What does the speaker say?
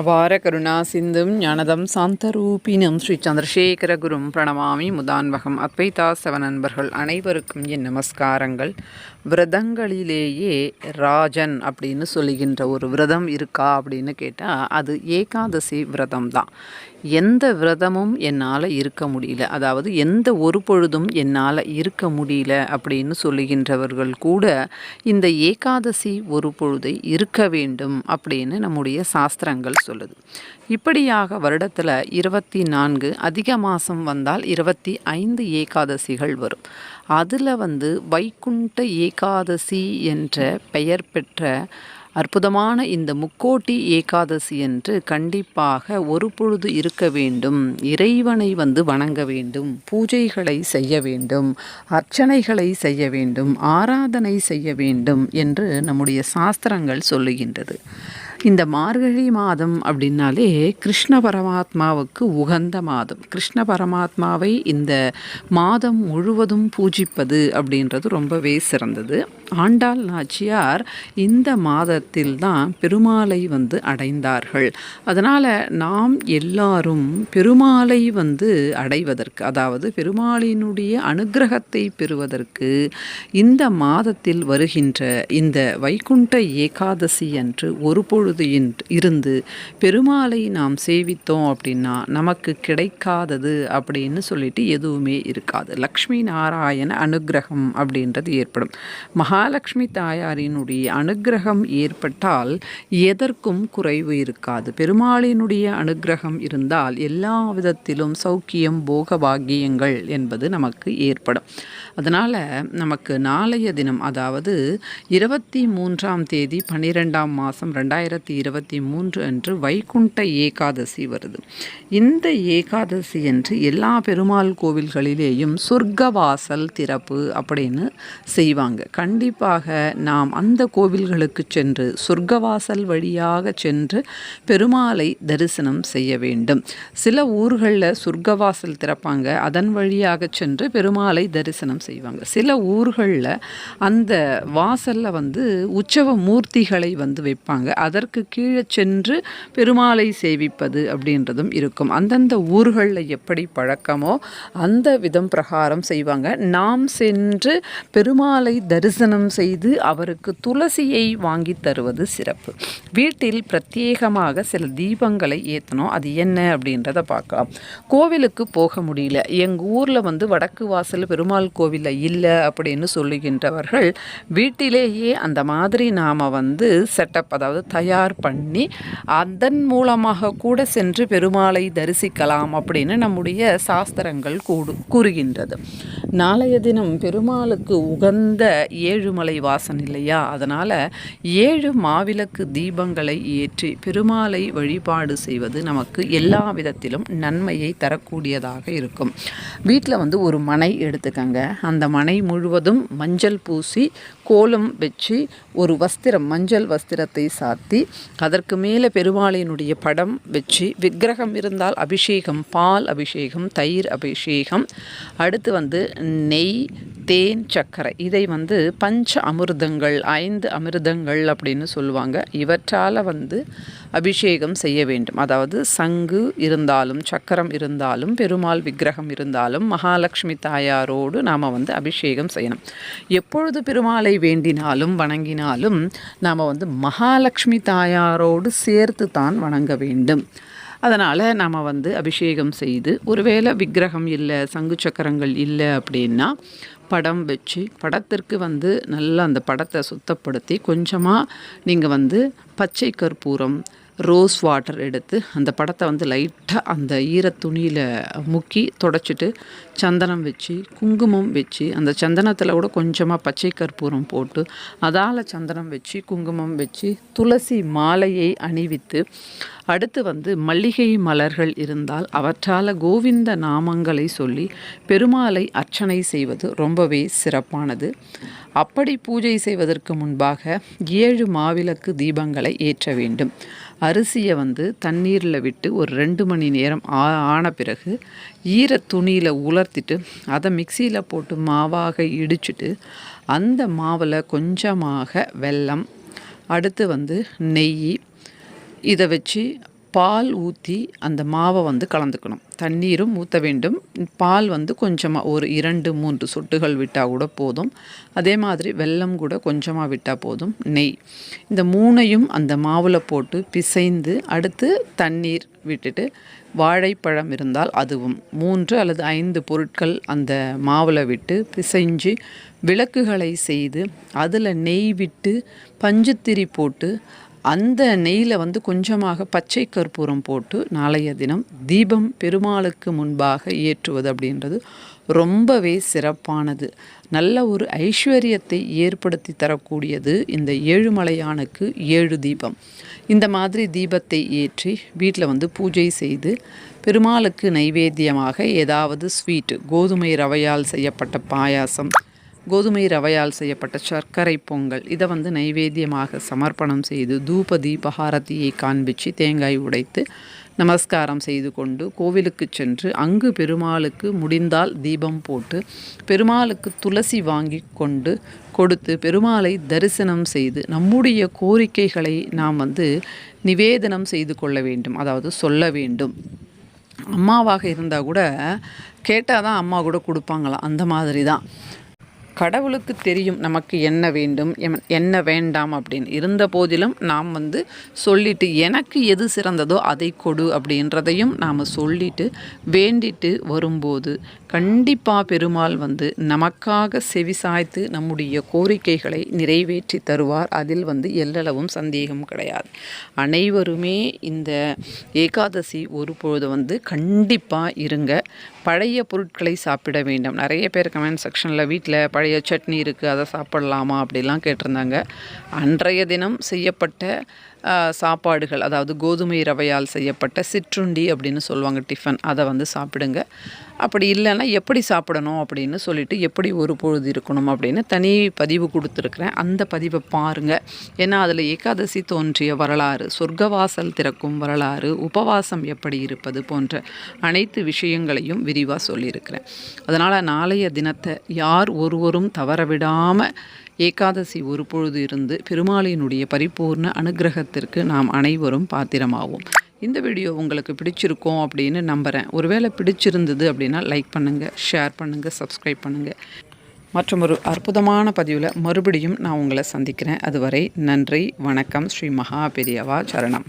அபார கருணா சிந்தும் ஞானதம் சாந்தரூபினம் ஸ்ரீ சந்திரசேகர குரும் பிரணமாமி முதான்வகம் அத்வைதா சவ நண்பர்கள் அனைவருக்கும் என் நமஸ்காரங்கள். விரதங்களிலேயே ராஜன் அப்படின்னு சொல்லுகின்ற ஒரு விரதம் இருக்கா அப்படின்னு கேட்டால் அது ஏகாதசி விரதம் தான் எந்த விரதமும் என்னால் இருக்க முடியல. அதாவது எந்த ஒரு பொழுதும் என்னால் இருக்க முடியல அப்படின்னு சொல்லுகின்றவர்கள் கூட இந்த ஏகாதசி ஒரு பொழுதை இருக்க வேண்டும் அப்படின்னு நம்முடைய சாஸ்திரங்கள் சொல்லுது. இப்படியாக வருடத்தில் இருபத்தி நான்கு அதிக மாதம் வந்தால் இருபத்தி ஐந்து ஏகாதசிகள் வரும். அதில் வந்து வைகுண்ட ஏகாதசி என்ற பெயர் பெற்ற அற்புதமான இந்த முக்கோட்டி ஏகாதசி என்று கண்டிப்பாக ஒரு பொழுது இருக்க வேண்டும். இறைவனை வந்து வணங்க வேண்டும். பூஜைகளை செய்ய வேண்டும். அர்ச்சனைகளை செய்ய வேண்டும். ஆராதனை செய்ய வேண்டும் என்று நம்முடைய சாஸ்திரங்கள் சொல்லுகின்றது. இந்த மார்கழி மாதம் அப்படின்னாலே கிருஷ்ண பரமாத்மாவுக்கு உகந்த மாதம். கிருஷ்ண பரமாத்மாவை இந்த மாதம் முழுவதும் பூஜிப்பது அப்படின்றது ரொம்பவே சிறந்தது. ஆண்டாள் நாச்சியார் இந்த மாதத்தில் தான் பெருமாளை வந்து அடைந்தார்கள். அதனால் நாம் எல்லாரும் பெருமாளை வந்து அடைவதற்கு அதாவது பெருமாளினுடைய அனுகிரகத்தை பெறுவதற்கு இந்த மாதத்தில் வருகின்ற இந்த வைகுண்ட ஏகாதசி அன்று ஒரு பொழுது இருந்து பெருமாளை நாம் சேவித்தோம் அப்படின்னா நமக்கு கிடைக்காதது அப்படின்னு சொல்லிட்டு எதுவுமே இருக்காது. லக்ஷ்மி நாராயண அனுகிரகம் அப்படின்றது ஏற்படும். மகாலட்சுமி தாயாரினுடைய அனுகிரகம் ஏற்பட்டால் எதற்கும் குறைவு இருக்காது. பெருமாளினுடைய அனுகிரகம் இருந்தால் எல்லா விதத்திலும் சௌக்கியம் போக பாக்கியங்கள் என்பது நமக்கு ஏற்படும். அதனால் நமக்கு நாளைய தினம் அதாவது இருபத்தி மூன்றாம் தேதி பன்னிரெண்டாம் மாதம் ரெண்டாயிரத்தி இருபத்தி மூன்று அன்று வைகுண்ட ஏகாதசி வருது. இந்த ஏகாதசி என்று எல்லா பெருமாள் கோவில்களிலேயும் சொர்க்கவாசல் திறப்பு அப்படின்னு செய்வாங்க. கண்டிப்பாக நாம் அந்த கோவில்களுக்கு சென்று சொர்க்கவாசல் வழியாக சென்று பெருமாளை தரிசனம் செய்ய வேண்டும். சில ஊர்களில் சொர்க்கவாசல் திறப்பாங்க. அதன் வழியாக சென்று பெருமாளை தரிசனம் செய்வாங்க. சில ஊர்களில் அந்த வாசலில் வந்து உற்சவ மூர்த்திகளை வந்து வைப்பாங்க. அதற்கு கீழே சென்று பெருமாளை சேவிப்பது அப்படின்றதும் இருக்கும். அந்தந்த ஊர்களில் எப்படி பழக்கமோ அந்த விதம் பிரகாரம் செய்வாங்க. நாம் சென்று பெருமாளை தரிசனம் செய்து அவருக்கு துளசியை வாங்கி தருவது சிறப்பு. வீட்டில் பிரத்யேகமாக சில தீபங்களை ஏற்றணும் அது என்ன அப்படின்றத பார்க்கலாம். கோவிலுக்கு போக முடியல. எங்கள் ஊரில் வந்து வடக்கு வாசல் பெருமாள் கோவிலில் இல்லை அப்படின்னு சொல்லுகின்றவர்கள் வீட்டிலேயே அந்த மாதிரி நாம் வந்து செட்டப் அதாவது தயார் பண்ணி அதன் மூலமாக கூட சென்று பெருமாளை தரிசிக்கலாம் அப்படின்னு நம்முடைய சாஸ்திரங்கள் கூடு கூறுகின்றது. நாளைய தினம் பெருமாளுக்கு உகந்த ஏழுமலை வாசன் இல்லையா? அதனால் ஏழு மாவிளக்கு தீபங்களை ஏற்றி பெருமாளை வழிபாடு செய்வது நமக்கு எல்லா விதத்திலும் நன்மையை தரக்கூடியதாக இருக்கும். வீட்டில் வந்து ஒரு மனை எடுத்துக்கங்க. அந்த மனை முழுவதும் மஞ்சள் பூசி கோலம் வச்சு ஒரு வஸ்திரம் மஞ்சள் வஸ்திரத்தை சாத்தி அதற்கு மேலே பெருமாளினுடைய படம் வச்சு விக்கிரகம் இருந்தால் அபிஷேகம் பால் அபிஷேகம் தயிர் அபிஷேகம். அடுத்து வந்து நெய் தேன் சர்க்கரை. இதை வந்து பஞ்ச அமிர்தங்கள் ஐந்து அமிர்தங்கள் அப்படின்னு சொல்லுவாங்க. இவற்றால் வந்து அபிஷேகம் செய்ய வேண்டும். அதாவது சங்கு இருந்தாலும் சக்கரம் இருந்தாலும் பெருமாள் விக்கிரகம் இருந்தாலும் மகாலட்சுமி தாயாரோடு நாம் வந்து அபிஷேகம் செய்யணும். எப்பொழுது பெருமாளை வேண்டினாலும் வணங்கினாலும் நாம் வந்து மகாலட்சுமி தாய் தாயாரோடு சேர்த்து தான் வணங்க வேண்டும். அதனால் நாம் வந்து அபிஷேகம் செய்து ஒருவேளை விக்கிரகம் இல்லை சங்கு சக்கரங்கள் இல்லை அப்படின்னா படம் வச்சு படத்திற்கு வந்து நல்லா அந்த படத்தை சுத்தப்படுத்தி கொஞ்சமாக நீங்கள் வந்து பச்சை கற்பூரம் ரோஸ் வாட்டர் எடுத்து அந்த படத்தை வந்து லைட்டாக அந்த ஈர துணியில் முக்கி தொடச்சிட்டு சந்தனம் வச்சு குங்குமம் வச்சு அந்த சந்தனத்தில் கூட கொஞ்சமாக பச்சை கற்பூரம் போட்டு அதால் சந்தனம் வச்சு குங்குமம் வச்சு துளசி மாலையை அணிவித்து அடுத்து வந்து மல்லிகை மலர்கள் இருந்தால் அவற்றால் கோவிந்த நாமங்களை சொல்லி பெருமாளை அர்ச்சனை செய்வது ரொம்பவே சிறப்பானது. அப்படி பூஜை செய்வதற்கு முன்பாக ஏழு மாவிளக்கு தீபங்களை ஏற்ற வேண்டும். அரிசியை வந்து தண்ணீரில் விட்டு ஒரு ரெண்டு மணி நேரம் ஆன பிறகு ஈர துணியில் உலர்த்திட்டு அதை மிக்சியில் போட்டு மாவாக இடிச்சிட்டு அந்த மாவில் கொஞ்சமாக வெல்லம் அடுத்து வந்து நெய் இதை வச்சு பால் ஊற்றி அந்த மாவை வந்து கலந்துக்கணும். தண்ணீரும் ஊற்ற வேண்டும். பால் வந்து கொஞ்சமாக ஒரு இரண்டு மூன்று சொட்டுகள் விட்டால் கூட போதும். அதே மாதிரி வெல்லம் கூட கொஞ்சமாக விட்டால் போதும். நெய். இந்த மூணையும் அந்த மாவில் போட்டு பிசைந்து அடுத்து தண்ணீர் விட்டுட்டு வாழைப்பழம் இருந்தால் அதுவும். மூன்று அல்லது ஐந்து பொருட்கள் அந்த மாவில் விட்டு பிசைஞ்சு விளக்குகளை செய்து அதில் நெய் விட்டு பஞ்சுத்திரி போட்டு அந்த நெய்யில் வந்து கொஞ்சமாக பச்சை கற்பூரம் போட்டு நாளைய தினம் தீபம் பெருமாளுக்கு முன்பாக ஏற்றுவது அப்படின்றது ரொம்பவே சிறப்பானது. நல்ல ஒரு ஐஸ்வர்யத்தை ஏற்படுத்தி தரக்கூடியது இந்த ஏழுமலையானுக்கு ஏழு தீபம். இந்த மாதிரி தீபத்தை ஏற்றி வீட்டில் வந்து பூஜை செய்து பெருமாளுக்கு நைவேத்தியமாக ஏதாவது ஸ்வீட்டு கோதுமை ரவையால் செய்யப்பட்ட பாயாசம் கோதுமை ரவையால் செய்யப்பட்ட சர்க்கரை பொங்கல். இதை வந்து நைவேத்தியமாக சமர்ப்பணம் செய்து தூப தீபஹாரதியை காண்பிச்சு தேங்காய் உடைத்து நமஸ்காரம் செய்து கொண்டு கோவிலுக்கு சென்று அங்கு பெருமாளுக்கு முடிந்தால் தீபம் போட்டு பெருமாளுக்கு துளசி வாங்கி கொண்டு கொடுத்து பெருமாளை தரிசனம் செய்து நம்முடைய கோரிக்கைகளை நாம் வந்து நிவேதனம் செய்து கொள்ள வேண்டும் அதாவது சொல்ல வேண்டும். அம்மாவாக இருந்தால் கூட கேட்டால் தான் அம்மா கூட கொடுப்பாங்களாம் அந்த மாதிரி தான். கடவுளுக்கு தெரியும் நமக்கு என்ன வேண்டும் என்ன வேண்டாம் அப்படின்னு. இருந்த போதிலும் நாம் வந்து சொல்லிட்டு எனக்கு எது சிறந்ததோ அதை கொடு அப்படின்றதையும் நாம் சொல்லிட்டு வேண்டிட்டு வரும்போது கண்டிப்பாக பெருமாள் வந்து நமக்காக செவிசாய்த்து நம்முடைய கோரிக்கைகளை நிறைவேற்றி தருவார். அதில் வந்து எல்லளவும் சந்தேகம் கிடையாது. அனைவருமே இந்த ஏகாதசி ஒரு பொழுது வந்து கண்டிப்பாக இருங்க. பழைய பொருட்களை சாப்பிட வேண்டும். நிறைய பேர் கமெண்ட் செக்ஷனில் வீட்டில் பழைய சட்னி இருக்குது அதை சாப்பிடலாமா அப்படிலாம் கேட்டிருந்தாங்க. அன்றைய தினம் செய்யப்பட்ட சாப்பாடுகள் அதாவது கோதுமை ரவையால் செய்யப்பட்ட சிற்றுண்டி அப்படின்னு சொல்லுவாங்க டிஃபன். அதை வந்து சாப்பிடுங்க. அப்படி இல்லைன்னா எப்படி சாப்பிடணும் அப்படின்னு சொல்லிட்டு எப்படி ஒரு பொழுது இருக்கணும் அப்படின்னு தனி பதிவு கொடுத்துருக்குறேன். அந்த பதிவை பாருங்கள் ஏன்னா அதில் ஏகாதசி தோன்றிய வரலாறு சொர்க்கவாசல் திறக்கும் வரலாறு உபவாசம் எப்படி இருப்பது போன்ற அனைத்து விஷயங்களையும் விரிவாக சொல்லியிருக்கிறேன். அதனால் நாளைய தினத்தை யார் ஒருவரும் தவற விடாமல் ஏகாதசி ஒரு பொழுது இருந்து பெருமாளினுடைய பரிபூர்ண அனுகிரகத்திற்கு நாம் அனைவரும் பாத்திரமாவோம். இந்த வீடியோ உங்களுக்கு பிடிச்சிருக்கோம் அப்படின்னு நம்புகிறேன் ஒருவேளை பிடிச்சிருந்தது அப்படின்னா லைக் பண்ணுங்கள் ஷேர் பண்ணுங்கள் சப்ஸ்கிரைப் பண்ணுங்கள் மற்றும் ஒரு அற்புதமான பதிவில் மறுபடியும் நான் உங்களை சந்திக்கிறேன். அதுவரை நன்றி வணக்கம். ஸ்ரீ மகா பெரியவா சரணம்.